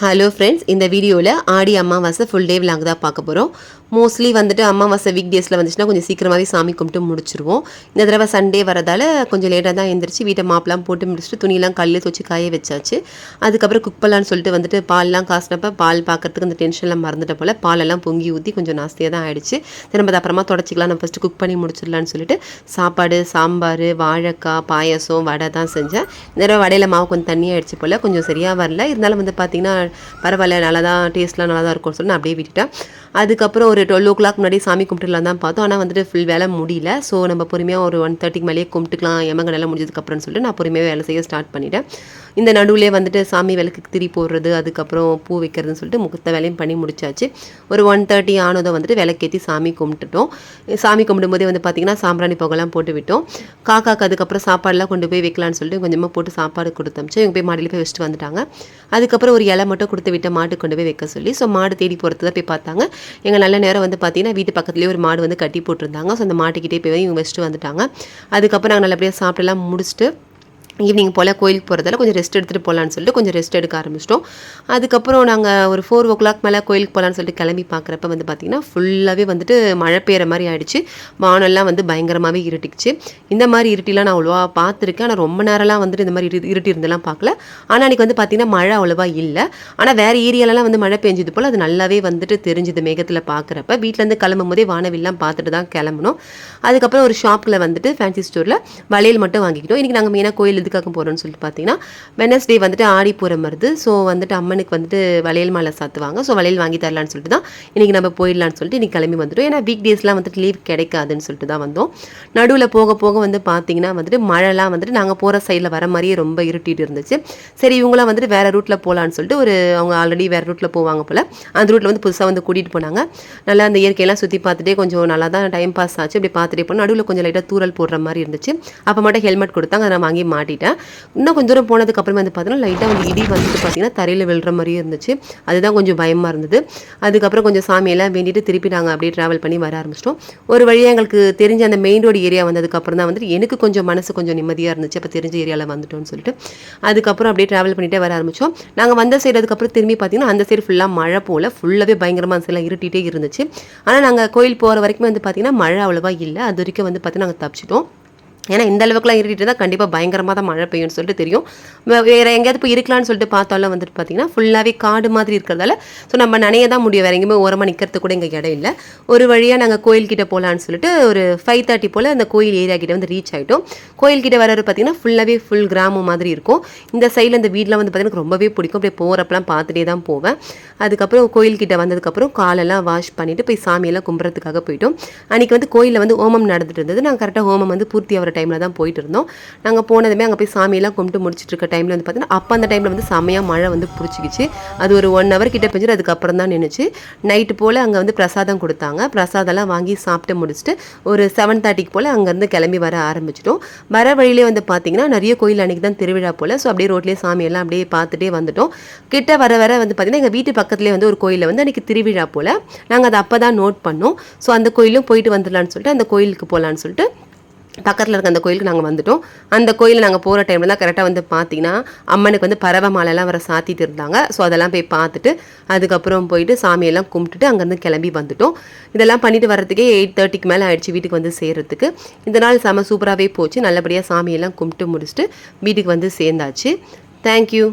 Hello friends இந்த வீடியோவில் Aadi Amavasai full day vlog தான் பார்க்க போகிறோம் மோஸ்ட்லி வந்துட்டு அமாவாசை வீக் டேஸில் வந்துச்சுன்னா கொஞ்சம் சீக்கிரமாகவே சாமி கும்பிட்டு முடிச்சிருவோம். இந்த தடவை சண்டே வரதால் கொஞ்சம் லேட்டாக தான் எழுந்திரிச்சு வீட்டை மாப்பெலாம் போட்டு முடிச்சுட்டு துணியெல்லாம் கல்லில் தூச்சி காய வச்சாச்சு. அதுக்கப்புறம் குக் பண்ணலான்னு சொல்லிட்டு வந்துட்டு பால்லாம் காசினப்போ பால் பார்க்கறதுக்கு அந்த டென்ஷன்லாம் மறந்துட்ட போல் பாலெல்லாம் பொங்கி ஊற்றி கொஞ்சம் நாஸ்தியாக தான் ஆயிடுச்சு. திரும்ப அப்புறமா தொடச்சிக்கலாம். நான் ஃபஸ்ட்டு குக் பண்ணி முடிச்சிடலான்னு சொல்லிட்டு சாப்பாடு சாம்பார் வாழைக்காய் பாயாசம் வடை தான் செஞ்சேன். இந்த தடவை வடையில் மாவு கொஞ்சம் தண்ணியாக ஆயிடுச்சு போல் கொஞ்சம் சரியாக வரல. இருந்தாலும் வந்து பார்த்திங்கன்னா பரவாயில்ல நல்லா தான் டேஸ்ட்லாம் நல்லா தான் இருக்கும்னு சொல்லி நான் அப்படியே விட்டுட்டேன். அதுக்கப்புறம் ஒரு டுவெல் ஓ கிளாக் முன்னாடி சாமி கும்பிட்டுலாம் தான் பார்த்தோம். ஆனால் வந்துட்டு ஃபுல் வேலை முடியல. ஸோ நம்ம பொறுமையாக ஒரு ஒன் தேர்ட்டிக்கு மேலேயே கும்பிட்டுக்கலாம் எமங்க நல்லா முடிஞ்சதுக்கப்புறம்னு சொல்லிட்டு நான் பொறுமையாக வேலை செய்ய ஸ்டார்ட் பண்ணிட்டேன். இந்த நடுவில் வந்துட்டு சாமி விளக்குக்கு திரி போடுறது அதுக்கப்புறம் பூ வைக்கிறதுன்னு சொல்லிட்டு முகத்த வேலையும் பண்ணி முடிச்சாச்சு. ஒரு ஒன் தேர்ட்டி ஆனதும் வந்துட்டு விளக்கேற்றி சாமி கும்பிட்டுட்டோம். சாமி கும்பிடும்போதே வந்து பார்த்திங்கன்னா சாம்பிராணி புகெல்லாம் போட்டு விட்டோம். காக்காக்கு அதுக்கப்புறம் சாப்பாடுலாம் கொண்டு போய் வைக்கலான்னு சொல்லிட்டு கொஞ்சமாக போட்டு சாப்பாடு கொடுத்தமிச்சு இவங்க போய் மாடியில் போய் வச்சுட்டு வந்துட்டாங்க. அதுக்கப்புறம் ஒரு இலை மட்டும் கொடுத்து விட்ட மாட்டு கொண்டு போய் வைக்க சொல்லி ஸோ மாடு தேடி போகிறது தான் போய் பார்த்தாங்க. எங்கள் நல்ல நேரம் வந்து பார்த்தீங்கன்னா வீட்டு பக்கத்துலேயே ஒரு மாடு வந்து கட்டி போட்டிருந்தாங்க. ஸோ அந்த மாட்டுக்கிட்டே போய் இவங்க வச்சுட்டு வந்துட்டாங்க. அதுக்கப்புறம் நாங்கள் நல்லபடியாக சாப்பிட்டுலாம் முடிச்சுட்டு ஈவினிங் போல் கோயிலுக்கு போகிறதால கொஞ்சம் ரெஸ்ட் எடுத்துகிட்டு போகலான்னு சொல்லிட்டு கொஞ்சம் ரெஸ்ட் எடுக்க ஆரம்பிச்சிட்டோம். அதுக்கப்புறம் நாங்கள் ஒரு ஃபோர் ஓ கிளாக் மேலே கோயிலுக்கு போகலான்னு சொல்லிட்டு கிளம்பி பார்க்குறப்ப வந்து பார்த்திங்கன்னா ஃபுல்லாகவே வந்துட்டு மழை பெய்கிற மாதிரி ஆகிடுச்சு வானெல்லாம் வந்து பயங்கரமாகவே இருட்டிக்குச்சு. இந்த மாதிரி இருட்டிலாம் நான் அவ்வளோவா பார்த்துருக்கேன் ஆனால் ரொம்ப நேரம்லாம் வந்துட்டு இந்த மாதிரி இரு இருட்டி இருந்தெல்லாம் பார்க்கல ஆனால் அன்றைக்கி வந்து பார்த்திங்கன்னா மழை அவ்வளோவா இல்லை. ஆனால் வேறு ஏரியாலலாம் வந்து மழை பெஞ்சது போல் அது நல்லாவே வந்துட்டு தெரிஞ்சுது மேகத்தில் பார்க்குறப்ப வீட்டிலேருந்து கிளம்பும் போதே வானவில்லாம் பார்த்துட்டு தான் கிளம்பணும் அதுக்கப்புறம் ஒரு ஷாப்பில் வந்துட்டு ஃபேன்சி ஸ்டோரில் வளையல் மட்டும் வாங்கிக்கிட்டோம். இன்றைக்கி நாங்கள் மெயினாக கோயில் எதுக்காக போகிறோம்னு சொல்லிட்டு பார்த்தீங்கன்னா வெனஸ்டே வந்துட்டு ஆடி பூரம் வருது ஸோ வந்துட்டு அம்மனுக்கு வந்துட்டு வளையல் மாலை சாத்துவாங்க. ஸோ வளையல் வாங்கி தரலான்னு சொல்லிட்டு தான் இன்றைக்கி நம்ம போயிடலான்னு சொல்லிட்டு இன்றைக்கி கிளம்பி வந்துட்டோம். ஏன்னா வீக் டேஸ்லாம் வந்துட்டு லீவ் கிடைக்காதுன்னு சொல்லிட்டு தான் வந்தோம். நடுவில் போக போக வந்து பார்த்தீங்கன்னா வந்துட்டு மழைலாம் வந்துட்டு நாங்கள் போகிற சைடில் வர மாதிரியே ரொம்ப இருட்டிட்டு இருந்துச்சு. சரி இவங்களாம் வந்துட்டு வேறு ரூட்டில் போகலான்னு சொல்லிட்டு ஒரு அவங்க ஆல்ரெடி வேறு ரூட்டில் போவாங்க போல் அந்த ரூட்டில் வந்து புதுசாக வந்து கூட்டிகிட்டு போனாங்க. நல்லா அந்த இயற்கையெல்லாம் சுற்றி பார்த்துட்டே கொஞ்சம் நல்லா தான் டைம் பாஸ் ஆச்சு. அப்படி பார்த்துட்டே போனோம் நடுவில் கொஞ்சம் லைட்டாக தூரல் போடுற மாதிரி இருந்துச்சு. அப்போ மட்டும் ஹெல்மெட் கொடுத்தாங்க. அதை நான் வாங்கி மாட்டிட்டேன். இன்னும் கொஞ்சம் தூரம் போனதுக்கு வந்து பார்த்தீங்கன்னா லைட்டாக வந்து இடி வந்துட்டு பார்த்தீங்கன்னா தரையில் விழுற மாதிரியே இருந்துச்சு. அதுதான் கொஞ்சம் பயமாக இருந்தது. அதுக்கப்புறம் கொஞ்சம் சாமியெல்லாம் வேண்டிட்டு திருப்பி நாங்கள் அப்படியே ட்ராவல் பண்ணி வர ஆரம்பிச்சிட்டோம். ஒரு வழியாக எங்களுக்கு தெரிஞ்ச அந்த மெயின் ரோடு ஏரியா வந்ததுக்கப்புறம் தான் வந்துட்டு எனக்கு கொஞ்சம் மனசு கொஞ்சம் நிம்மதியாக இருந்துச்சு. அப்போ தெரிஞ்ச ஏரியாவில் வந்துட்டோம்னு சொல்லிட்டு. அதுக்கப்புறம் அப்படியே ட்ராவல் பண்ணிகிட்டே வர ஆரம்பித்தோம் நாங்கள் வந்த சைடு அதுக்கப்புறம் திரும்பி பார்த்தீங்கன்னா அந்த சைடு ஃபுல்லாக மழை போல் ஃபுல்லாகவே பயங்கரமாக சில இருட்டிகிட்டே இருந்துச்சு. ஆனால் நாங்கள் கோயில் போகிற வரைக்கும் வந்து பார்த்தீங்கன்னா மழை அவ்வளோவா இல்லை. அது வரைக்கும் வந்து பார்த்தீங்கன்னா நாங்கள் தப்பிச்சிட்டோம். ஏன்னா இந்த அளவுக்குலாம் இருட்டிட்டு தான் கண்டிப்பாக பயங்கரமாக தான் மழை பெய்யும்னு சொல்லிட்டு தெரியும். வேறு எங்கேயாவது போய் இருக்கலாம்னு சொல்லிட்டு பார்த்தாலும் வந்துட்டு பார்த்தீங்கன்னா ஃபுல்லாகவே காடு மாதிரி இருக்கிறதால ஸோ நம்ம நனைய தான் முடியும். வேற எங்கேயுமே ஓரமாக நிற்கிறது கூட இங்கே இடம் இல்லை. ஒரு வழியாக நாங்கள் கோயில்கிட்ட போகலான்னு சொல்லிட்டு ஒரு ஃபைவ் தேர்ட்டி போல் அந்த கோயில் ஏரியா கிட்ட வந்து ரீச் ஆகிட்டோம் கோயில்கிட்ட வர்றது பார்த்தீங்கன்னா ஃபுல்லாகவே ஃபுல் கிராமம் மாதிரி இருக்கும். இந்த சைடில் இந்த வீடெலாம் வந்து பார்த்தீங்கன்னா எனக்கு ரொம்பவே பிடிக்கும். அப்படியே போகிறப்பெல்லாம் பார்த்துட்டே தான் போவேன். அதுக்கப்புறம் கோயில்கிட்ட வந்ததுக்கப்புறம் காலெல்லாம் வாஷ் பண்ணிவிட்டு போய் சாமியெல்லாம் கும்பிட்றதுக்காக போயிட்டோம். அன்றைக்கி வந்து கோயிலில் வந்து ஹோமம் நடந்துட்டு இருந்தது. நாங்கள் கரெக்டாக ஹோமம் வந்து பூர்த்தி ஆகிற டைமில் தான் போயிட்டு இருந்தோம். நாங்கள் போனதுமே அங்கே போய் சாமியெல்லாம் கும்பிட்டு முடிச்சிட்டு இருக்க டைமில் வந்து பார்த்தீங்கன்னா அப்போ அந்த டைமில் வந்து செம்மையாக மழை வந்து பிடிச்சிக்கிச்சு. அது ஒரு ஒன் ஹவர் கிட்ட பெஞ்சு அதுக்கப்புறம் தான் நின்றுச்சு நைட்டு போல் அங்கே வந்து பிரசாதம் கொடுத்தாங்க. பிரசாதம்லாம் வாங்கி சாப்பிட்டு முடிச்சுட்டு ஒரு செவன் தேர்ட்டிக்கு போல் அங்கேருந்து கிளம்பி வர ஆரம்பிச்சிட்டோம். வர வழியிலே வந்து பார்த்தீங்கன்னா நிறைய கோயில் அன்றைக்கி தான் திருவிழா போல். ஸோ அப்படியே ரோட்லேயே சாமியெல்லாம் அப்படியே பார்த்துட்டே வந்துட்டோம். கிட்ட வர வர வந்து பார்த்தீங்கன்னா எங்கள் வீட்டு பக்கத்துலேயே வந்து ஒரு கோயிலில் வந்து அன்றைக்கி திருவிழா போல் நாங்கள் அதை அப்போ தான் நோட் பண்ணோம். ஸோ அந்த கோயிலும் போயிட்டு வந்துடலான்னு சொல்லிட்டு அந்த கோயிலுக்கு போகலான்னு சொல்லிட்டு பக்கத்தில் இருக்க அந்த கோயிலுக்கு நாங்கள் வந்துட்டோம். அந்த கோயிலில் நாங்கள் போகிற டைமில் தான் கரெக்டாக வந்து பார்த்தீங்கன்னா அம்மனுக்கு வந்து பறவை மாலைலாம் வர சாத்திட்டு இருந்தாங்க. ஸோ அதெல்லாம் போய் பார்த்துட்டு அதுக்கப்புறம் போயிட்டு சாமியெல்லாம் கும்பிட்டுட்டு அங்கேருந்து கிளம்பி வந்துட்டோம். இதெல்லாம் பண்ணிட்டு வர்றதுக்கே எயிட் தேர்ட்டிக்கு மேலே ஆயிடுச்சு வீட்டுக்கு வந்து சேர்கிறதுக்கு இந்த நாள் செம சூப்பராகவே போச்சு. நல்லபடியாக சாமியெல்லாம் கும்பிட்டு முடிச்சுட்டு வீட்டுக்கு வந்து சேர்ந்தாச்சு. தேங்க்யூ